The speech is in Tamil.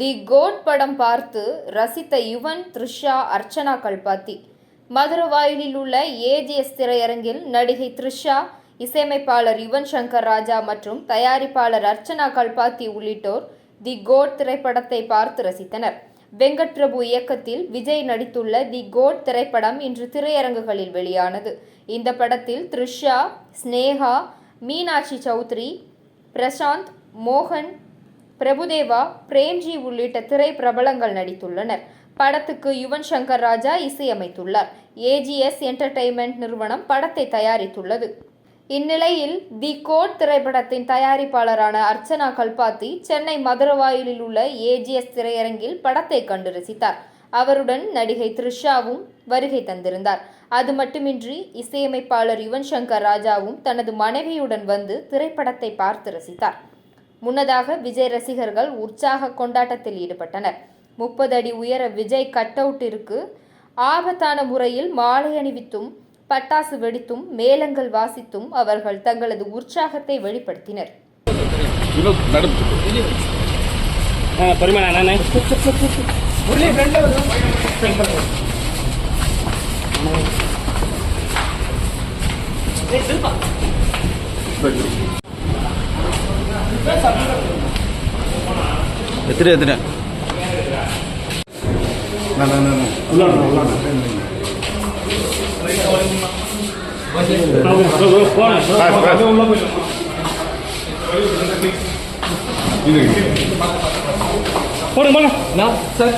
தி கோட் படம் பார்த்து ரசித்த யுவன் த்ரிஷா அர்ச்சனா கல்பாத்தி. மதுரவாயிலில் உள்ள ஏஜிஎஸ் திரையரங்கில் நடிகை த்ரிஷா இசையமைப்பாளர் யுவன் சங்கர் ராஜா மற்றும் தயாரிப்பாளர் அர்ச்சனா கல்பாத்தி உள்ளிட்டோர் தி கோட் திரைப்படத்தை பார்த்து ரசித்தனர். வெங்கட் பிரபு இயக்கத்தில் விஜய் நடித்துள்ள தி கோட் திரைப்படம் இன்று திரையரங்குகளில் வெளியானது. இந்த படத்தில் த்ரிஷா ஸ்னேகா மீனாட்சி சௌத்ரி பிரசாந்த் மோகன் பிரபுதேவா பிரேம்ஜி உள்ளிட்ட திரை பிரபலங்கள் நடித்துள்ளனர். படத்துக்கு யுவன் சங்கர் ராஜா இசையமைத்துள்ளார். ஏஜிஎஸ் என்டர்டெயின்மெண்ட் நிறுவனம் படத்தை தயாரித்துள்ளது. இந்நிலையில் தி கோட் திரைப்படத்தின் தயாரிப்பாளரான அர்ச்சனா கல்பாத்தி சென்னை மதுரவாயிலில் உள்ள ஏஜிஎஸ் திரையரங்கில் படத்தை கண்டு ரசித்தார். அவருடன் நடிகை த்ரிஷாவும் வருகை தந்திருந்தார். அது மட்டுமின்றி இசையமைப்பாளர் யுவன் சங்கர் ராஜாவும் தனது மனைவியுடன் வந்து திரைப்படத்தை பார்த்து ரசித்தார். முன்னதாக விஜய் ரசிகர்கள் உற்சாக கொண்டாட்டத்தில் ஈடுபட்டனர். முப்பது அடி உயர விஜய் கட் அவுட்டிற்கு ஆபத்தான முறையில் மாலை அணிவித்தும் பட்டாசு வெடித்தும் மேளங்கள் வாசித்தும் அவர்கள் தங்களது உற்சாகத்தை வெளிப்படுத்தினர். வினோத் மேடம் திரு திரு போடுங்க போடுங்க. சார்.